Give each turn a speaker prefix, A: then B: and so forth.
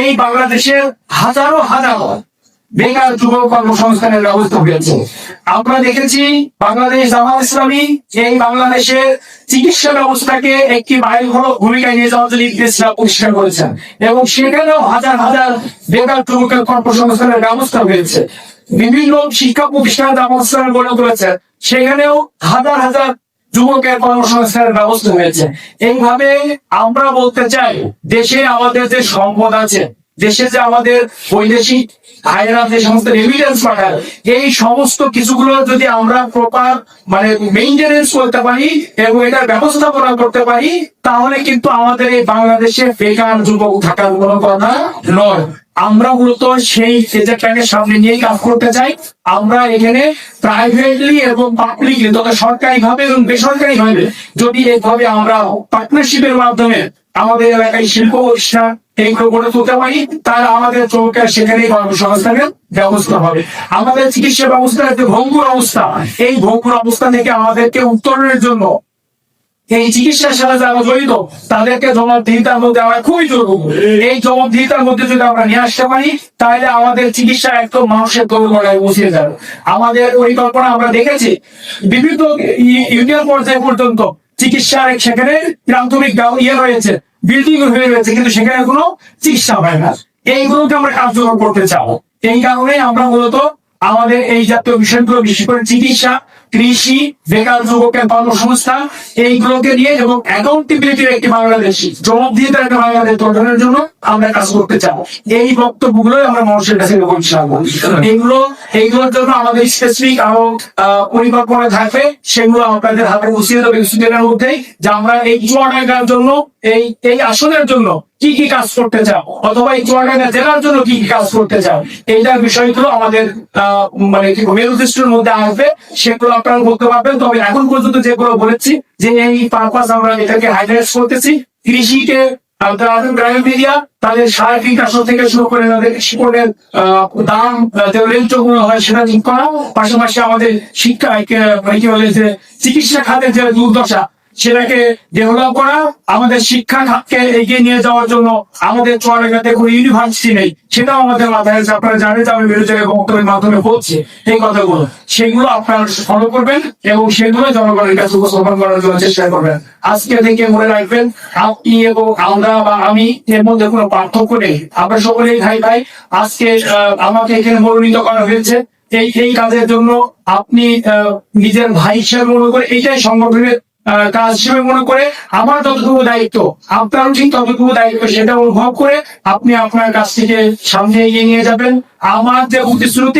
A: এই বাংলাদেশের হাজারো হাজারো বেকার যুব কর্মসংস্থানের ব্যবস্থা হয়েছে আমরা দেখেছি বাংলাদেশ জামাত ইসলামী এই বাংলাদেশের চিকিৎসা ব্যবস্থাকে একটি মাইল হলো ভূমিকায় নিয়ে যাওয়ার জন্য ইংরেজরা পরিষ্কার করেছেন এবং সেখানেও হাজার হাজার বেকার যুবকের কর্মসংস্থানের ব্যবস্থা হয়েছে। বিভিন্ন শিক্ষা প্রতিষ্ঠান জামাত ইসলামী গড়ে তুলেছে। সেখানেও হাজার হাজার যুবকের কর্মসংস্থানের ব্যবস্থা হয়েছে। এইভাবে আমরা বলতে চাই, দেশে আমাদের যে সম্পদ আছে, দেশে যে আমাদের বৈদেশিক ভাইয়েরা যে সমস্ত এভিডেন্স পাঠায়, এই সমস্ত কিছুগুলো যদি আমরা প্রপার মানে মেইনটেনেন্স করতে পারি এবং এটার ব্যবস্থাপনা করতে পারি, তাহলে কিন্তু আমাদের এই বাংলাদেশে বেকার যুবক থাকার কোনো কথা নয়। আমরা মূলত সেই এজেন্টটাকে সামনে নিয়ে কাজ করতে চাই। আমরা এখানে প্রাইভেটলি এবং পাবলিকলি তবে সরকারি ভাবে এবং বেসরকারি ভাবে যদি এইভাবে আমরা পার্টনারশিপের মাধ্যমে আমাদের এলাকায় শিল্প প্রতিষ্ঠান এইগুলো গড়ে তুলতে পারি তাহলে আমাদের চৌকার সেখানেই কর্মসংস্থানের ব্যবস্থা হবে। আমাদের চিকিৎসা ব্যবস্থার যে ভঙ্গুর অবস্থা, এই ভঙ্গুর অবস্থা থেকে আমাদেরকে উত্তরণের জন্য এই চিকিৎসার সাথে যারা জড়িত তাদেরকে জবাবদিহিতার মধ্যে আমরা খুবই জরুরি এই জবাবদিহিতার মধ্যে যদি আমরা নিয়ে আসতে পারি, তাহলে আমাদের চিকিৎসা একদম মানুষের দৌড়গড়ায় বসিয়ে যাবে। আমাদের পরিকল্পনা আমরা দেখেছি, বিভিন্ন ইউনিয়ন পর্যায়ে পর্যন্ত চিকিৎসার সেখানে প্রাথমিক ইয়ে রয়েছে বিল্ডিং হয়ে রয়েছে, কিন্তু সেখানে কোনো চিকিৎসা হয় না। এইগুলোকে আমরা কার্যকর করতে চাও এই কারণে আমরা মূলত আমাদের এই জাতীয় বিষয়গুলো বিশেষ করে চিকিৎসা কৃষি, বেকার যুবকের কর্মসংস্থান এইগুলোকে নিয়ে এবং অ্যাকাউন্টেবিলিটির একটি বাংলাদেশ জবাবদিহিতার একটা বাংলাদেশ গঠনের জন্য আমরা কাজ করতে চাই এই বক্তব্যগুলোই আমরা মানুষের কাছে দেবো ইনশাআল্লাহ এইগুলো এইগুলোর জন্য আমাদের স্পেসিফিক আরও পরিকল্পনা থাকবে। সেগুলো আপনাদের হাতে বুঝিয়ে দেবে কিছুদিনের মধ্যেই, যে আমরা এই জন্য, এই এই আসনের জন্য কি কি কাজ করতে চাও? অথবা এই চুয়াডাঙ্গা জেলার জন্য কি কি কাজ করতে চাও? এইটার বিষয়গুলো আমাদের মানে কি মেরুদৃষ্টির মধ্যে আসবে, সেগুলো আপনারা বলতে পারবেন। তবে এখন পর্যন্ত যেগুলো বলেছি, যে এই পারপাস আমরা এটাকে হাইলাইট করতেছি, কৃষিকে হয় পাশাপাশি আমাদের শিক্ষা মানে কি বলে, যে চিকিৎসা খাতের যে দুর্দশা সেটাকে ডেভেলপ করা, আমাদের শিক্ষা খাতকে এগিয়ে নিয়ে যাওয়ার জন্য আমাদের চুয়াডাঙ্গাতে কোনো ইউনিভার্সিটি নেই। সেটাও আমাদের মাথায় আছে। আপনারা জানেন যে আমি বিরোধী বক্তব্যের মাধ্যমে বলছি, এই কথাগুলো। সেগুলো আপনারা ফলো করবেন এবং সেগুলো জনগণের কাছে উপস্থাপন করার জন্য চেষ্টা করবেন। আজকে থেকে মনে রাখবেন আপনি এবং আমরা বা আমি এর মধ্যে কোনো পার্থক্য নেই। আমরা সকলেই ভাই ভাই, আজকে আমাকে এখানে মনোনীত করা হয়েছে। এই এই কাজের জন্য আপনি নিজের ভাই হিসেবে মনে করে এইটাই সংগঠনের কাজ হিসেবে মনে করে আমার যতটুকু দায়িত্ব, আপনারও ঠিক ততটুকু দায়িত্ব সেটা অনুভব করে আপনি আপনার কাছ থেকে সামনে এগিয়ে নিয়ে যাবেন। আমার যে প্রতিশ্রুতি